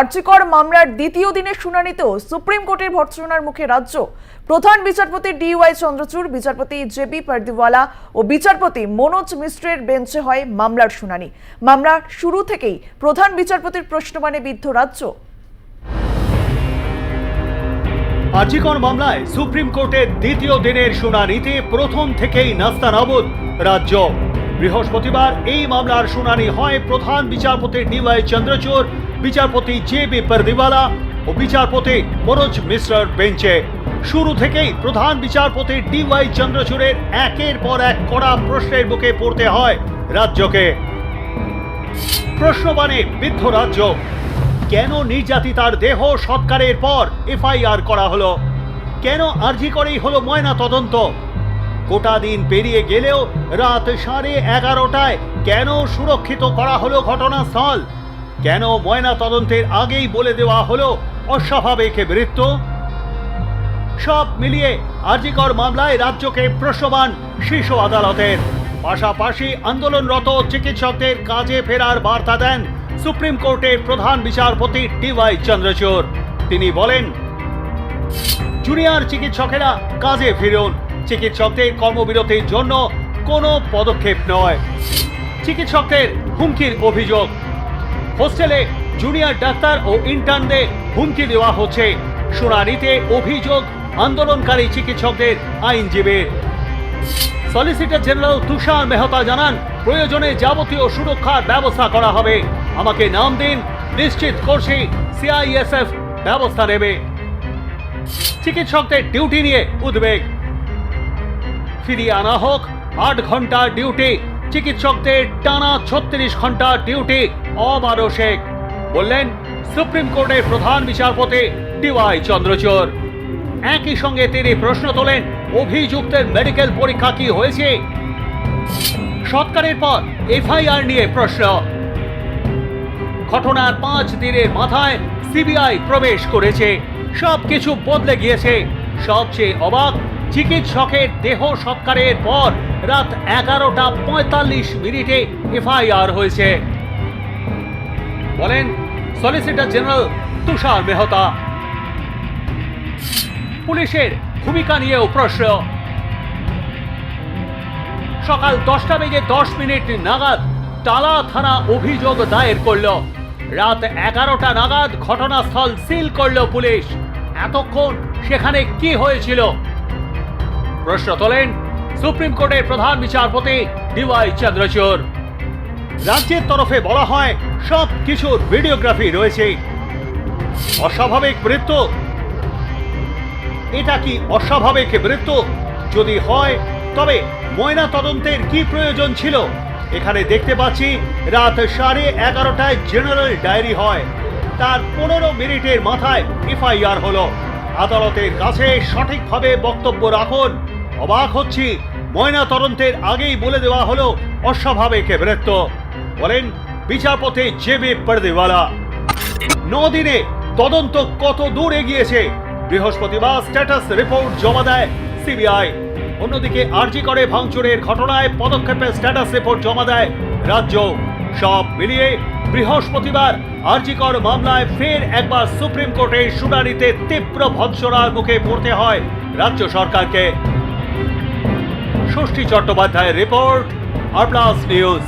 আর্যিকর মামলার দ্বিতীয় দিনের শুনানিতেও সুপ্রিম কোর্টের ভর্ৎসনার মুখে রাজ্য। প্রধান বিচারপতি ডিওয়াই চন্দ্রচূড়, বিচারপতি জেবি পারদিওয়ালা ও বিচারপতি মনোজ মিশ্রের বেঞ্চে হয় মামলার শুনানি। মামলার শুরু থেকেই প্রধান বিচারপতির প্রশ্নমানে বিদ্ধ রাজ্য। আর্জিকর মামলায় সুপ্রিম কোর্টের দ্বিতীয় দিনের শুনানিতে প্রথম থেকেই নাস্তানাবুদ রাজ্য। বৃহস্পতিবার এই মামলার শুনানি হয় প্রধান বিচারপতি ডিওয়াই চন্দ্রচূড়, বিচারপতি জে বি পারদিওয়ালা ও বিচারপতি মনোজ মিশ্রার বেঞ্চে। শুরু থেকেই প্রধান বিচারপতি ডিওয়াই চন্দ্রচূড়ের একের পর এক কড়া প্রশ্নের মুখে পড়তে হয় রাজ্যকে। প্রশ্নবাণে, বিদ্ধ রাজ্য। কেন নির্যাতিতার দেহ সৎকারের পর এফআইআর করা হলো? কেন আর্জি করেই হলো ময়না তদন্ত গোটা দিন পেরিয়ে গেলেও রাত সাড়ে এগারোটায় কেন সুরক্ষিত করা হলো ঘটনাস্থল? কেন ময়না তদন্তের আগেই বলে দেওয়া হলো অস্বাভাবিক মৃত্যু? সব মিলিয়ে আরজিকর মামলায় রাজ্যকে প্রশ্নবান শীর্ষ আদালতের। পাশাপাশি আন্দোলনরত চিকিৎসকদের কাজে ফেরার বার্তা দেন সুপ্রিম কোর্টের প্রধান বিচারপতি ডিওয়াই চন্দ্রচূড়। তিনি বলেন, জুনিয়র চিকিৎসকেরা কাজে ফিরুন। চিকিৎসকদের কর্মবিরতির জন্য কোনো পদক্ষেপ নয়। চিকিৎসকদের হুমকির অভিযোগ। হোস্টেলে জুনিয়র ডাক্তার ও ইন্টার্নদের হুমকি দেওয়া হচ্ছে। শুনানিতে অভিযোগ, আন্দোলনকারী চিকিৎসকদের আইনজীবীর। সলিসিটর জেনারেল তুষার মেহতা জানান, প্রয়োজনে যাবতীয় সুরক্ষার ব্যবস্থা করা হবে। আমাকে নাম দিন, নিশ্চিত করছি সিআইএসএফ ব্যবস্থা নেবে। চিকিৎসকদের ডিউটি নিয়ে উদ্বেগ। ফিরিয়ে আনা হোক। আট ঘণ্টার ডিউটি, চিকিৎসকদের টানা ছত্রিশ ঘণ্টার ডিউটি অমানসিক, বললেন সুপ্রিম কোর্টের প্রধান বিচারপতি ডিওয়াই চন্দ্রচূড়। একই সঙ্গে তিনি প্রশ্ন তোলেন, অভিযুক্তের মেডিকেল পরীক্ষা কি হয়েছে? সৎকারের পর এফআইআর নিয়ে প্রশ্ন। ঘটনার পাঁচ দিনের মাথায় সিবিআই প্রবেশ করেছে। সবকিছু বদলে গিয়েছে। সবচেয়ে অবাক চিকিৎসকের দেহ সৎকারের পর রাত এগারোটা পঁয়তাল্লিশ মিনিটে এফআইআর হয়েছে। বলেন সলিসিটর জেনারেল তুষার মেহতা। পুলিশের ভূমিকা নিয়েও প্রশ্ন। সকাল দশটা বেজে দশ মিনিট নাগাদ টালা থানা অভিযোগ দায়ের করল। রাত এগারোটা নাগাদ ঘটনাস্থল সিল করল পুলিশ। এতক্ষণ সেখানে কি হয়েছিল? প্রশ্ন তোলেন সুপ্রিম কোর্টের প্রধান বিচারপতি ডিওয়াই চন্দ্রচূড়। রাজ্যের তরফে বলা হয়, সব কিছুর ভিডিওগ্রাফি রয়েছে। অস্বাভাবিক মৃত্যু এটা কি অস্বাভাবিক মৃত্যু যদি হয়, তবে ময়না তদন্তের কি প্রয়োজন ছিল? এখানে দেখতে পাচ্ছি, রাত সাড়ে এগারোটায় জেনারেল ডায়েরি হয়। তার পনেরো মিনিটের মাথায় এফআইআর হলো। আদালতের কাছে সঠিকভাবে বক্তব্য রাখুন। অবাক হচ্ছি। ময়না তদন্তের আগেই বলে দেওয়া হলো, অস্বাভাবিক মৃত্যু বলেন বিচারপথে জেবে পর্দেওয়ালা। দিনে তদন্ত কত দূর এগিয়েছে? বৃহস্পতিবার স্ট্যাটাস রিপোর্ট জমা দেয় সিবিআই। অন্যদিকে আরজি করে ভাঙচুরের ঘটনায় পদক্ষেপের স্ট্যাটাস রিপোর্ট জমা দেয় রাজ্য। সব মিলিয়ে বৃহস্পতিবার আরজিকর মামলায় ফের একবার সুপ্রিম কোর্টের শুনানিতে তীব্র ভৎসনার মুখে পড়তে হয় রাজ্য সরকারকে। ষষ্ঠী চট্টোপাধ্যায়ের রিপোর্ট আর প্লাস নিউজ